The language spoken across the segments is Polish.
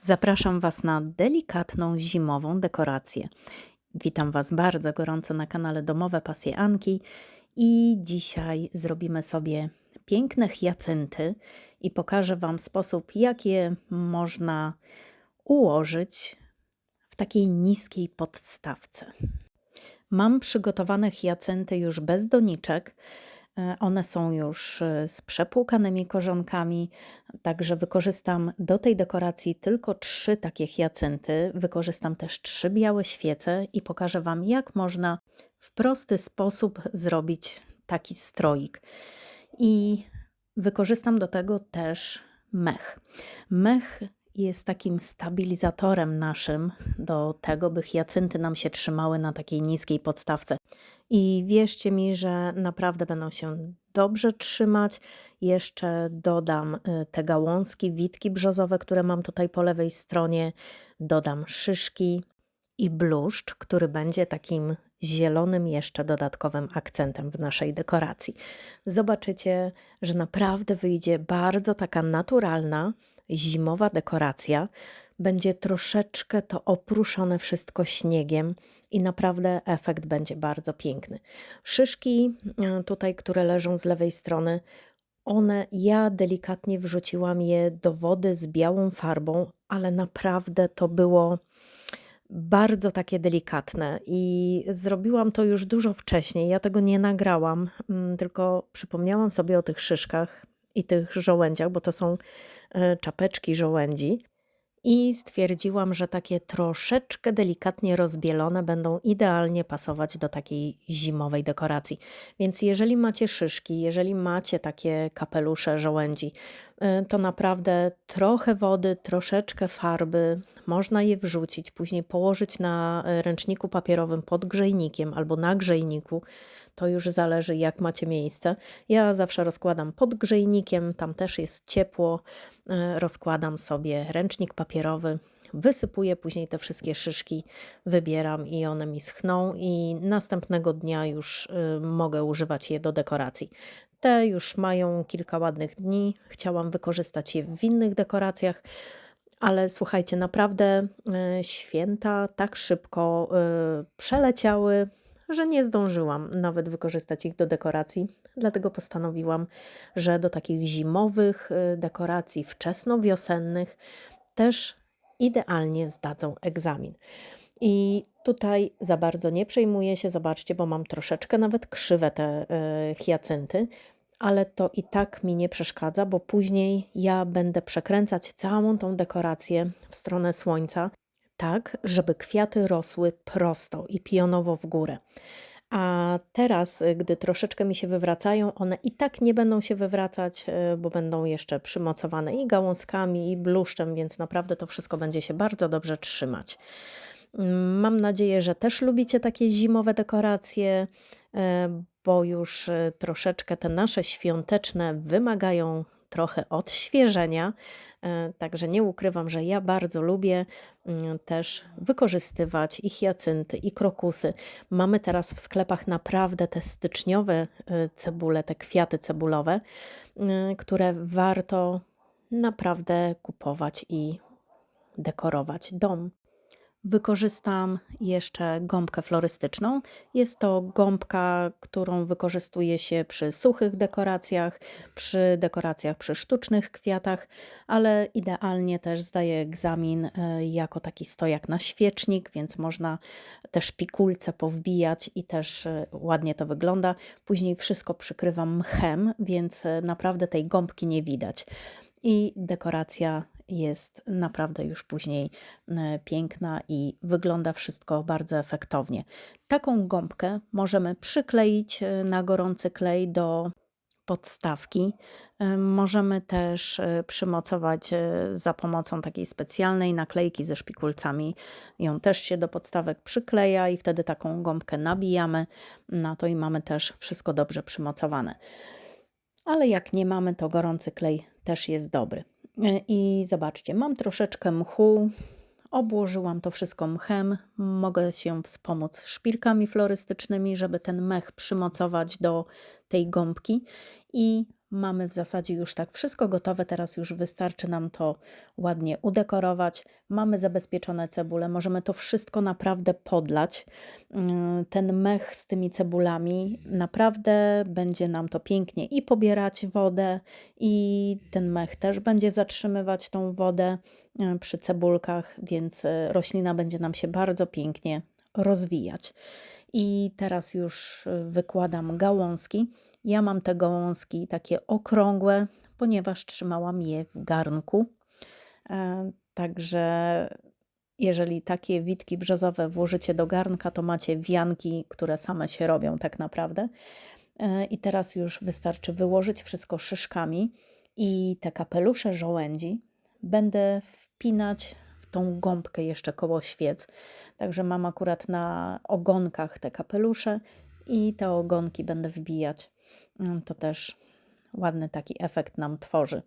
Zapraszam Was na delikatną zimową dekorację. Witam Was bardzo gorąco na kanale Domowe Pasje Anki i dzisiaj zrobimy sobie piękne hiacynty i pokażę Wam sposób, jak je można ułożyć w takiej niskiej podstawce. Mam przygotowane hiacynty już bez doniczek. One są już e, z przepłukanymi korzonkami, także wykorzystam do tej dekoracji tylko trzy takie hiacynty. Wykorzystam też trzy białe świece i pokażę Wam, jak można w prosty sposób zrobić taki stroik. I wykorzystam do tego też mech. Mech jest takim stabilizatorem naszym do tego, by hiacynty nam się trzymały na takiej niskiej podstawce. I wierzcie mi, że naprawdę będą się dobrze trzymać. Jeszcze dodam y, te gałązki, witki brzozowe, które mam tutaj po lewej stronie. Dodam szyszki i bluszcz, który będzie takim zielonym jeszcze dodatkowym akcentem w naszej dekoracji. Zobaczycie, że naprawdę wyjdzie bardzo taka naturalna, zimowa dekoracja. Będzie troszeczkę to opruszone wszystko śniegiem i naprawdę efekt będzie bardzo piękny. Szyszki e, tutaj, które leżą z lewej strony, one, ja delikatnie wrzuciłam je do wody z białą farbą, ale naprawdę to było bardzo takie delikatne i zrobiłam to już dużo wcześniej. Ja tego nie nagrałam, mm, tylko przypomniałam sobie o tych szyszkach i tych żołędziach, bo to są e, czapeczki żołędzi. I stwierdziłam, że takie troszeczkę delikatnie rozbielone będą idealnie pasować do takiej zimowej dekoracji. Więc jeżeli macie szyszki, jeżeli macie takie kapelusze żołędzi, y, to naprawdę trochę wody, troszeczkę farby, można je wrzucić, później położyć na ręczniku papierowym pod grzejnikiem albo na grzejniku to już zależy, jak macie miejsce. Ja zawsze rozkładam pod grzejnikiem, tam też jest ciepło. E, rozkładam sobie ręcznik papierowy, wysypuję później te wszystkie szyszki, wybieram i one mi schną, i następnego dnia już y, mogę używać je do dekoracji. Te już mają kilka ładnych dni. Chciałam wykorzystać je w innych dekoracjach. Ale słuchajcie, naprawdę y, święta tak szybko y, przeleciały że nie zdążyłam nawet wykorzystać ich do dekoracji, dlatego postanowiłam, że do takich zimowych y, dekoracji wczesnowiosennych też idealnie zdadzą egzamin. I tutaj za bardzo nie przejmuję się, zobaczcie, bo mam troszeczkę nawet krzywe te y, hiacynty, ale to i tak mi nie przeszkadza, bo później ja będę przekręcać całą tą dekorację w stronę słońca tak, żeby kwiaty rosły prosto i pionowo w górę. A teraz, gdy troszeczkę mi się wywracają, one i tak nie będą się wywracać, y, bo będą jeszcze przymocowane i gałązkami, i bluszczem, więc naprawdę to wszystko będzie się bardzo dobrze trzymać. Mm, mam nadzieję, że też lubicie takie zimowe dekoracje, y, bo już troszeczkę te nasze świąteczne wymagają trochę odświeżenia. E, także nie ukrywam, że ja bardzo lubię mm, też wykorzystywać i hiacynty, i krokusy. Mamy teraz w sklepach naprawdę te styczniowe e, cebule, te kwiaty cebulowe, e, które warto naprawdę kupować i dekorować dom. Wykorzystam jeszcze gąbkę florystyczną. Jest to gąbka, którą wykorzystuje się przy suchych dekoracjach, przy dekoracjach przy sztucznych kwiatach, ale idealnie też zdaje egzamin e, jako taki stojak na świecznik, więc można też pikulce powbijać i też e, ładnie to wygląda. Później wszystko przykrywam mchem, więc e, naprawdę tej gąbki nie widać. I dekoracja jest naprawdę już później e, piękna i wygląda wszystko bardzo efektownie. Taką gąbkę możemy przykleić e, na gorący klej do podstawki. E, możemy też przymocować za pomocą takiej specjalnej naklejki ze szpikulcami. Ją też się do podstawek przykleja i wtedy taką gąbkę nabijamy na to i mamy też wszystko dobrze przymocowane. Ale jak nie mamy, to gorący klej też jest dobry. E, I zobaczcie, mam troszeczkę mchu, obłożyłam to wszystko mchem. Mogę się wspomóc szpilkami florystycznymi, żeby ten mech przymocować do tej gąbki. I Mamy w zasadzie już tak wszystko gotowe, teraz już wystarczy nam to ładnie udekorować. Mamy zabezpieczone cebule, możemy to wszystko naprawdę podlać. Mm, Ten mech z tymi cebulami naprawdę będzie nam to pięknie i pobierać wodę, i ten mech też będzie zatrzymywać tą wodę e, przy cebulkach, więc e, roślina będzie nam się bardzo pięknie rozwijać. I teraz już e, wykładam gałązki. Ja mam te gałązki takie okrągłe, ponieważ trzymałam je w garnku. E, Także jeżeli takie witki brzozowe włożycie do garnka, to macie wianki, które same się robią tak naprawdę. E, I teraz już wystarczy wyłożyć wszystko szyszkami i te kapelusze żołędzi będę wpinać w tą gąbkę jeszcze koło świec. Także mam akurat na ogonkach te kapelusze i te ogonki będę wbijać. Mm, To też ładny taki efekt nam tworzy.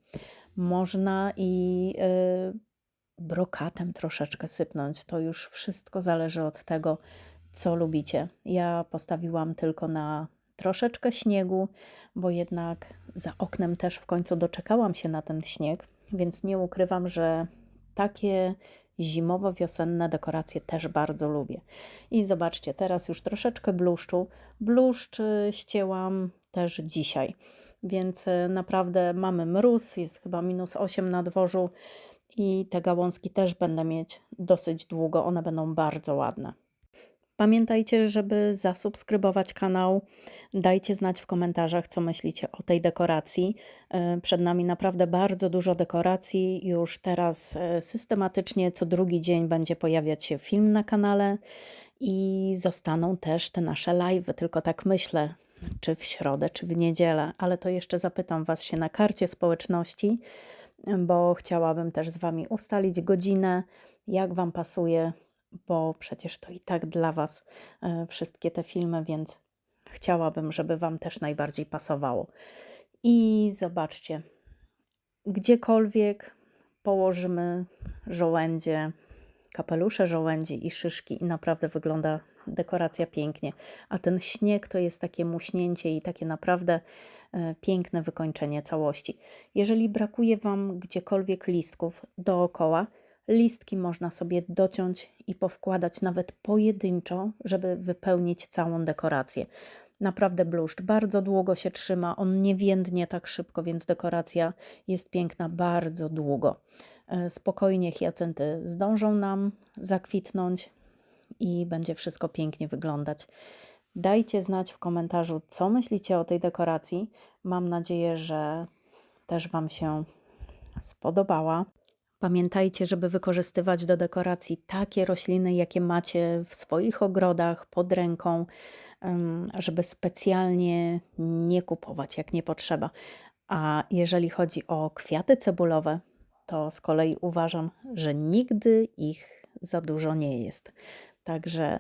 Można i y, brokatem troszeczkę sypnąć. To już wszystko zależy od tego, co lubicie. Ja postawiłam tylko na troszeczkę śniegu, bo jednak za oknem też w końcu doczekałam się na ten śnieg, więc nie ukrywam, że takie zimowo-wiosenne dekoracje też bardzo lubię. I zobaczcie, teraz już troszeczkę bluszczu. Bluszcz y, ścięłam też dzisiaj, więc y, naprawdę mamy mróz, jest chyba minus 8 na dworzu i te gałązki też będę mieć dosyć długo, one będą bardzo ładne. Pamiętajcie, żeby zasubskrybować kanał. Dajcie znać w komentarzach, co myślicie o tej dekoracji. E, Przed nami naprawdę bardzo dużo dekoracji. Już teraz e, systematycznie co drugi dzień będzie pojawiać się film na kanale i zostaną też te nasze live. Tylko tak myślę, czy w środę, czy w niedzielę, ale to jeszcze zapytam Was się na karcie społeczności, bo chciałabym też z Wami ustalić godzinę, jak Wam pasuje, bo przecież to i tak dla Was e, wszystkie te filmy, więc chciałabym, żeby Wam też najbardziej pasowało. I zobaczcie, gdziekolwiek położymy żołędzie, kapelusze żołędzi i szyszki i naprawdę wygląda dekoracja pięknie. A ten śnieg to jest takie muśnięcie i takie naprawdę e, piękne wykończenie całości. Jeżeli brakuje Wam gdziekolwiek listków dookoła, listki można sobie dociąć i powkładać nawet pojedynczo, żeby wypełnić całą dekorację. Naprawdę bluszcz bardzo długo się trzyma, on nie więdnie tak szybko, więc dekoracja jest piękna bardzo długo. E, Spokojnie hiacynty zdążą nam zakwitnąć i będzie wszystko pięknie wyglądać. Dajcie znać w komentarzu, co myślicie o tej dekoracji. Mam nadzieję, że też Wam się spodobała. Pamiętajcie, żeby wykorzystywać do dekoracji takie rośliny, jakie macie w swoich ogrodach, pod ręką, żeby specjalnie nie kupować, jak nie potrzeba. A jeżeli chodzi o kwiaty cebulowe, to z kolei uważam, że nigdy ich za dużo nie jest. Także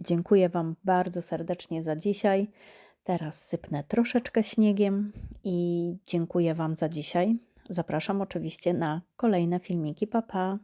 dziękuję Wam bardzo serdecznie za dzisiaj. Teraz sypnę troszeczkę śniegiem i dziękuję Wam za dzisiaj. Zapraszam oczywiście na kolejne filmiki. Pa, pa.